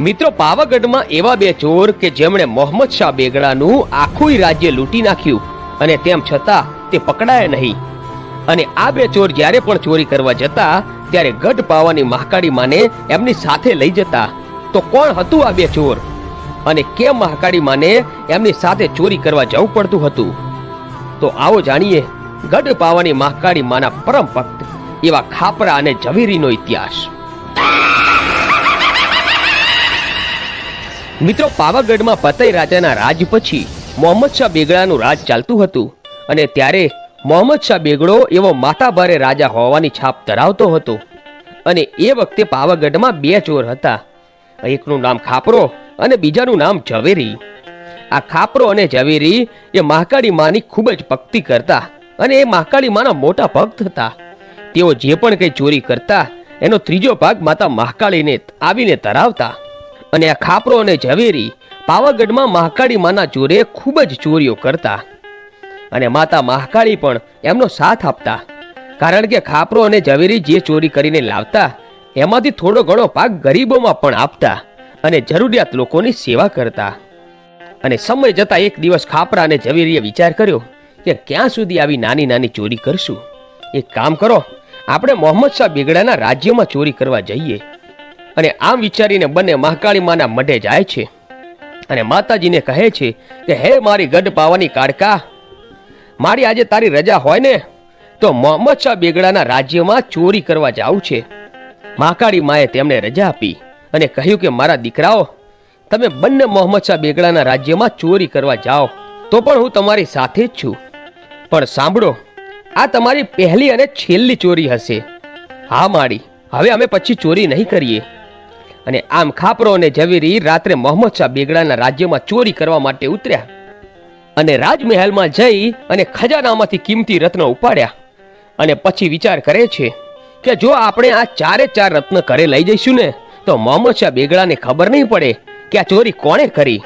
મિત્રો, પાવાગઢમાં એવા બે ચોર કે જેમણે મોહમ્મદ શાહ બેગડાનું આખું રાજ્ય લૂંટી નાખ્યું અને તેમ છતાં તે પકડાયા નહીં. અને આ બે ચોર જ્યારે પણ ચોરી કરવા જતા, ત્યારે ગઢ પાવાની મહાકાળી માને એમની સાથે લઈ જતા. તો કોણ હતું આ બે ચોર? અને કેમ મહાકાળી માને એમની સાથે ચોરી કરવા જવું પડતું હતું? તો આવો જાણીએ ગઢ પાવાની મહાકાળી માના પરમ ભક્ત એવા ખાપરા અને ઝવેરીનો ઇતિહાસ. મિત્રો, પાવાગઢમાં પતઈ રાજાના રાજ પછી મોહમ્મદ શાહ બેગડાનું રાજ ચાલતું હતું અને ત્યારે મોહમ્મદ શાહ બેગડો એવો માતાભારે રાજા હોવાની છાપ ધરાવતો હતો. અને એ વખતે પાવાગઢમાં બે ચોર હતા. એકનું નામ ખાપરો અને બીજાનું નામ ઝવેરી. આ ખાપરો અને ઝવેરી એ મહાકાળી માની ખૂબ જ ભક્તિ કરતા અને એ મહાકાળી માના મોટા ભક્ત હતા. તેઓ જે પણ કંઈ ચોરી કરતા, એનો ત્રીજો ભાગ માતા મહાકાળીને આવીને ધરાવતા. અને આ ખાપરો અને ઝવેરી પાવાગઢમાં મહાકાળી માના જોરે ખૂબ જ ચોરીઓ કરતા. અને માતા મહાકાળી પણ એમનો સાથ આપતા. કારણ કે ખાપરો અને ઝવેરી જે ચોરી કરીને લાવતા, એમાંથી થોડો ઘણો પાક ગરીબોમાં પણ આપતા અને જરૂરિયાત લોકોની સેવા કરતા. અને સમય જતાં એક દિવસ ખાપરા અને ઝવેરીએ વિચાર કર્યો કે ક્યાં સુધી આવી નાની નાની ચોરી કરશું. એક કામ કરો, આપણે મોહમ્મદ શાહ બેગડાના રાજ્યમાં ચોરી કરવા જઈએ. અને આમ વિચારીને બંને મહાકાળી માના મઢે જાય છે. અને માતાજીને કહે છે કે, હે મારી ગઢ પાવાની કાળકા, મારી આજે તારી રજા હોય ને, તો મોહમ્મદ શાહ બેગડાના રાજ્યમાં ચોરી કરવા જાવું છે. મહાકાળી માએ તેમને રજા આપી અને કહ્યું કે, મારા દીકરાઓ, તમે બંને મોહમ્મદ શાહ બેગડાના રાજ્યમાં ચોરી કરવા જાઓ, તો પણ હું તમારી સાથે જ છું. પણ સાંભળો, આ તમારી પહેલી અને છેલ્લી ચોરી હશે. હા માડી હવે અમે પછી ચોરી નહીં કરીએ. અને આમ ખાપરો અને ઝવેરી રાત્રે મોહમ્મદ શાહ બેગડાના રાજ્યમાં ચોરી કરવા માટે ઉતર્યા. અને રાજમહેલમાં જઈ અને ખજાનામાંથી કિંમતી રત્ન ઉપાડ્યા. અને પછી વિચાર કરે છે કે જો આપણે આ ચારે ચાર રત્ન ઘરે લઈ જઈશું ને, તો મોહમ્મદ શાહ બેગડાને ખબર નહીં પડે કે આ ચોરી કોણે કરી.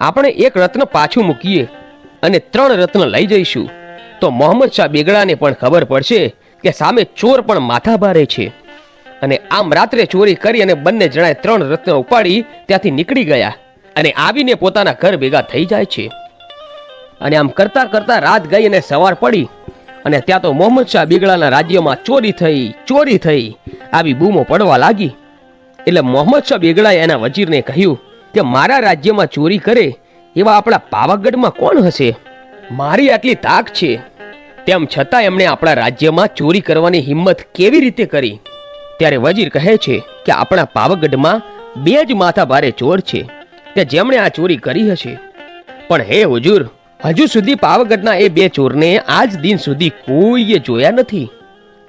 આપણે એક રત્ન પાછું મૂકીએ અને ત્રણ રત્ન લઈ જઈશું. તો મોહમ્મદ શાહ બેગડાને પણ ખબર પડશે કે સામે ચોર પણ માથા ભારે છે. અને આમ રાત્રે ચોરી કરી અને બંને જણાએ ત્રણ રત્ન ઉપાડી ત્યાંથી નીકળી ગયા અને આવીને પોતાના ઘર ભેગા થઈ જાય છે. અને આમ કરતા કરતા રાત ગઈ અને સવાર પડી અને ત્યાં તો મોહમ્મદ શાહ બેગડાના રાજ્યમાં ચોરી થઈ ચોરી થઈ, આવી બૂમો પડવા લાગી. એટલે મોહમ્મદ શાહ બેગડાએ એના વજીરને કહ્યું કે મારા રાજ્યમાં ચોરી કરે એવા આપણા પાવાગઢમાં કોણ હશે? મારી આટલી તાક છે. તેમ છતાં એમણે આપણા રાજ્યમાં ચોરી કરવાની હિંમત કેવી રીતે કરી? ત્યારે વજીર કહે છે કે આપણા પાવાગઢમાં બે જ માથા ભારે ચોર છે કે જેમણે આ ચોરી કરી હશે. પણ હે હુજુર, હજુ સુધી પાવાગઢના એ બે ચોરને આજ દિન સુધી કોઈએ જોયા નથી.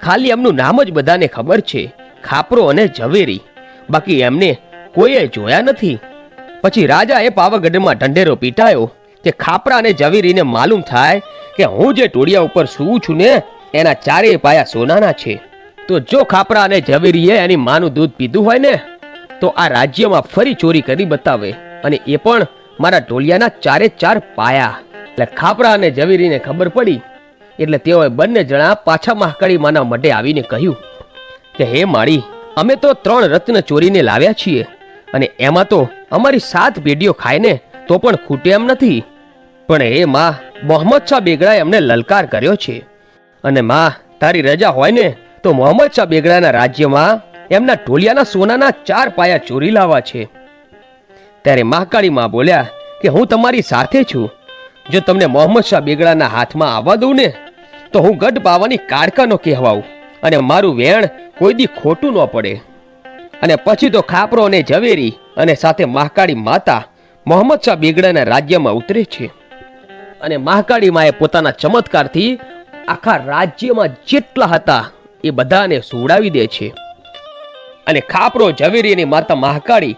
ખાલી એમનું નામ જ બધાને ખબર છે, ખાપરો અને ઝવેરી. બાકી એમને કોઈએ જોયા નથી. પછી રાજાએ પાવાગઢમાં ઢંઢેરો પીટાયો કે ખાપરા અને ઝવેરીને માલુમ થાય કે હું જે ટોળિયા ઉપર સૂવું છું ને, એના ચારેય પાયા સોનાના છે. તો જો ખાપરા અને ઝવેરીએ એની માનું દૂધ પીધું હોય ને, તો આ રાજ્યમાં ફરી ચોરી કરી બતાવે અને એ પણ મારા ઢોલિયાના ચારે ચાર પાયા. એટલે ખાપરા અને ઝવેરીને ખબર પડી, એટલે તેઓએ બંને જણા પાછા મહાકાળી માના મઢે આવીને કહ્યું કે, હે માળી, અમે તો ત્રણ રત્ન ચોરીને લાવ્યા છીએ અને એમાં તો અમારી સાત પેઢીઓ ખાય ને, તો પણ ખૂટે એમ નથી. પણ હે માં, મોહમ્મદ શાહ બેગડાએ અમને લલકાર કર્યો છે અને માં, તારી રજા હોય ને તો મોહમ્મદ શાહ બેગડાના રાજ્યમાં એમના ઢોલિયાના સોનાના ચાર પાયા ચોરી લાવવા છે. ત્યારે મહાકાળી માં બોલ્યા કે હું તમારી સાથે છું. જો તમને મોહમ્મદ શાહ બેગડાના હાથમાં આવવા દઉં ને, તો હું ગઢ પાવાની કાળકાનો કહેવાઉં અને મારું વેણ કોઈ દી ખોટું ન પડે. અને પછી તો ખાપરો અને ઝવેરી અને સાથે મહાકાળી માતા મોહમ્મદ શાહ બેગડાના રાજ્યમાં ઉતરે છે. અને મહાકાળી માએ પોતાના ચમત્કારથી આખા રાજ્યમાં જેટલા હતા એ બધાને સુવડાવી દે છે. અને ખાપરો ઝવેરી માતા મહાકાળી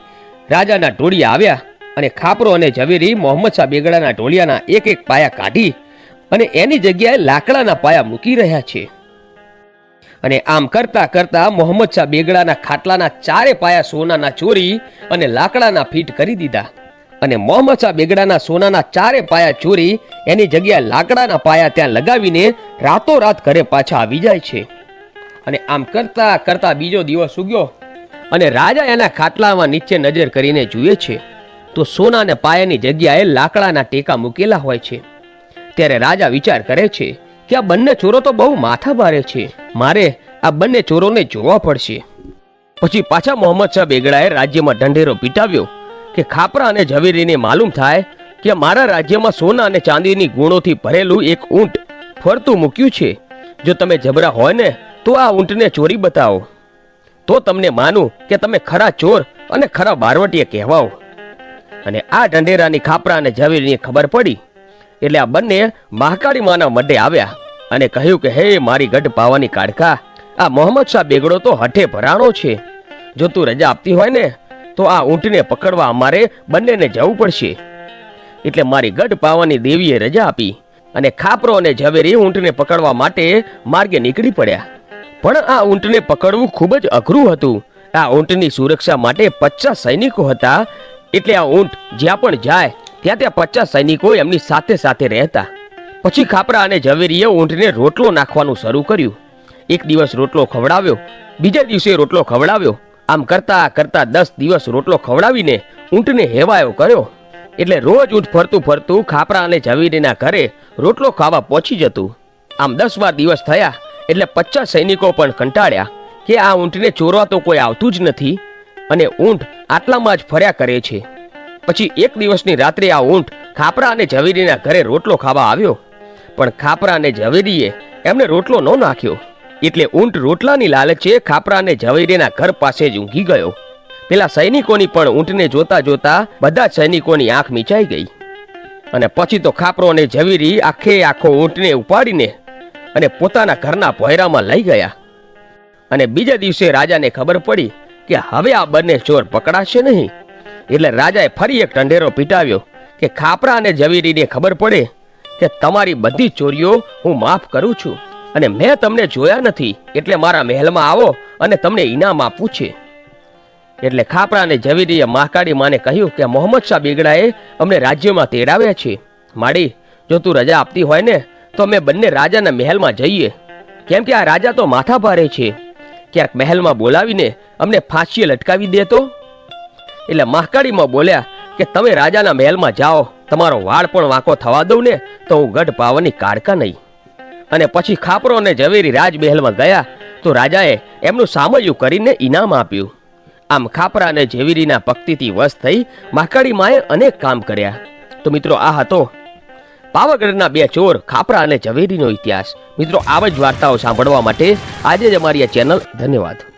રાજાના ઢોળિયા આવ્યા અને ખાપરો અને ઝવેરી મોહમ્મદ શાહ બેગડાના ઢોળિયાના એક એક પાયા કાઢી અને એની જગ્યાએ લાકડાના પાયા મૂકી રહ્યા છે. અને આમ કરતા કરતા મોહમ્મદ શાહ બેગડાના ખાટલાના ચારે પાયા સોનાના ચોરી અને લાકડાના ફીટ કરી દીધા. અને મોહમ્મદ શાહ બેગડાના સોનાના ચારે પાયા ચોરી એની જગ્યાએ લાકડાના પાયા ત્યાં લગાવીને રાતોરાત ઘરે પાછા આવી જાય છે. અને આમ કરતા કરતા બીજો દિવસ ઉગ્યો. અને રાજા એના ખાટલામાં નીચે નજર કરીને જુએ છે, તો સોનાને પાયાની જગ્યાએ લાકડાના ટેકા મૂકેલા હોય છે. ત્યારે રાજા વિચાર કરે છે કે આ બંને ચોરો તો બહુ માથા ભારે છે. મારે આ બંને ચોરોને જોવા પડશે. પછી પાછા મોહમ્મદ શાહ બેગડાએ રાજ્યમાં ઢંઢેરો પીટાવ્યો કે ખાપરા અને ઝવેરીને માલુમ થાય કે મારા રાજ્યમાં સોના અને ચાંદીની ગુણોથી ભરેલું એક ઊંટ ફરતું મૂક્યું છે. જો તમે જબરા હોય ને તો આ ઊંટને ચોરી બતાવો. તો તમને માનું કે તમે ખરા ચોર અને ખરા બારવટીએ કહેવાઓ. અને આ ઢંઢેરાની ખાપરા અને ઝવેરીની ખબર પડી. એટલે આ બંને મહાકાળી માના મઢે આવ્યા અને કહ્યું કે, હે મારી ગઢ પાવાની કાડકા આ મોહમ્મદ શાહ બેગડો તો હઠે ભરાણો છે. જો તું રજા આપતી હોય ને, તો આ ઊંટને પકડવા અમારે બંનેને જવું પડશે. એટલે મારી ગઢ પાવાની દેવીએ રજા આપી અને ખાપરો અને ઝવેરી ઊંટને પકડવા માટે માર્ગે નીકળી પડ્યા. પણ આ ઊંટને પકડવું ખૂબ જ અઘરું હતું. આ ઊંટની સુરક્ષા માટે પચાસ સૈનિકો હતા. એટલે આ ઊંટ જ્યાં પણ જાય, ત્યાં ત્યાં પચાસ સૈનિકો એમની સાથે સાથે રહેતા. પછી ખાપરા અને ઝવેરીએ ઊંટને રોટલો નાખવાનું શરૂ કર્યું. એક દિવસ રોટલો ખવડાવ્યો, બીજા દિવસે રોટલો ખવડાવ્યો. આમ કરતા કરતા દસ દિવસ રોટલો ખવડાવીને ઊંટને હેવાયો કર્યો. એટલે રોજ ઊંટ ફરતું ફરતું ખાપરા અને ઝવેરીના ઘરે રોટલો ખાવા પહોંચી જતું. આમ દસ બાર દિવસ થયા એટલે પચાસ સૈનિકો પણ કંટાળ્યા કે આ ઊંટને ચોરવા તો કોઈ આવતું જ નથી અને ઊંટ આટલામાં જ ફર્યા કરે છે. પછી એક દિવસની રાત્રે આ ઊંટ ખાપરા અને ઝવેરીના ઘરે રોટલો ખાવા આવ્યો. પણ ખાપરા અને ઝવેરીએ એમને રોટલો ન નાખ્યો. એટલે ઊંટ રોટલાની લાલચે ખાપરા અને ઝવેરીના ઘર પાસે જ ઊંઘી ગયો. પેલા સૈનિકોની પણ ઊંટને જોતા જોતા બધા સૈનિકોની આંખ મીચાઈ ગઈ. અને પછી તો ખાપરો અને ઝવેરી આખે આખો ઊંટને ઉપાડીને અને પોતાના ઘરના ભોયરામાં લઈ ગયા. અને બીજા દિવસે રાજાને ખબર પડી કે હવે આ બંને ચોર પકડાશે નહીં. એટલે રાજાએ ફરી એક ઢંઢેરો પીટાવ્યો કે ખાપરા અને ઝવેરીને ખબર પડે કે તમારી બધી ચોરીઓ હું માફ કરું છું અને મેં તમને જોયા નથી. એટલે મારા મહેલમાં આવો અને તમને ઇનામ આપવું છે. એટલે ખાપરા અને ઝવેરીએ મહાકાળી માને કહ્યું કે મોહમ્મદ શાહ બેગડાએ અમને રાજ્યમાં તેડાવ્યા છે. માડી, જો તું રજા આપતી હોય ને તો અમે બંને રાજાના મહેલમાં જઈએ. કેમ કે આ રાજા તો માથા ભારે છે. ક્યાંક મહેલમાં બોલાવીને અમને ફાંસીએ લટકાવી દેતો એટલે મહાકાળીમાં બોલ્યા કે તમે રાજાના મહેલમાં જાઓ. તમારો વાળ પણ વાંકો થવા દઉં ને તો હું ગઢ પાવાની કાળકા નહીં. અને પછી ખાપરો અને ઝવેરી રાજમહેલમાં ગયા તો રાજાએ એમનું સામયું કરીને ઇનામ આપ્યું. આમ ખાપરા અને ઝવેરીના ભક્તિથી વશ થઈ મહાકાળી માએ અનેક કામ કર્યા. તો મિત્રો આ હતો પાવાગઢના બે ચોર, ખાપરા અને ઝવેરીનો ઇતિહાસ. મિત્રો, આવા જ વાર્તાઓ સાંભળવા માટે આજે જ અમારી આ ચેનલ ધન્યવાદ.